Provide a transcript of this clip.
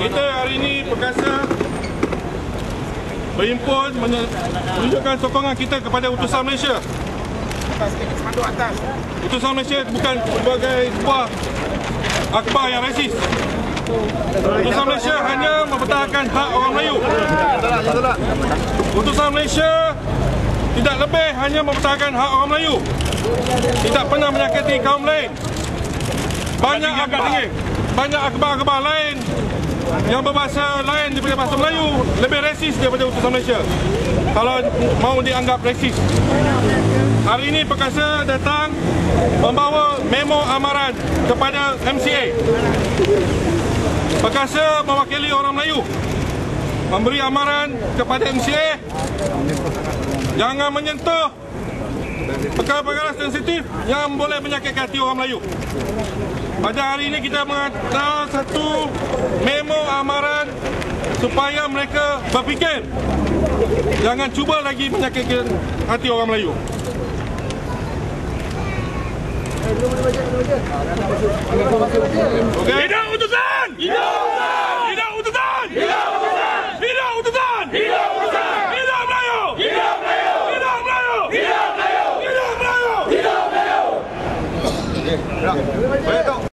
Kita hari ini perkasa berhimpun menunjukkan sokongan kita kepada utusan Malaysia. Utusan Malaysia bukan sebagai sebuah akhbar yang rasis. Utusan Malaysia hanya mempertahankan hak orang Melayu. Utusan Malaysia tidak lebih hanya mempertahankan hak orang Melayu. Tidak pernah menyakiti kaum lain. Banyak akhbar, banyak akhbar-akhbar lain yang berbahasa lain daripada bahasa Melayu lebih resis daripada utusan Malaysia. Kalau mau dianggap resis. Hari ini Perkasa datang membawa memo amaran kepada MCA Perkasa mewakili orang Melayu. Memberi amaran kepada MCA jangan menyentuh perkara-perkara sensitif yang boleh menyakitkan hati orang Melayu pada hari ini kita mengatakan satu memo amaran supaya mereka berfikir jangan cuba lagi menyakitkan hati orang Melayu. Okay. Hidup utusan! Hidup utusan! Hidup utusan! Hidup utusan! Hidup utusan! Hidup utusan! Hidup Melayu! Hidup Melayu! Hidup Melayu! Hidup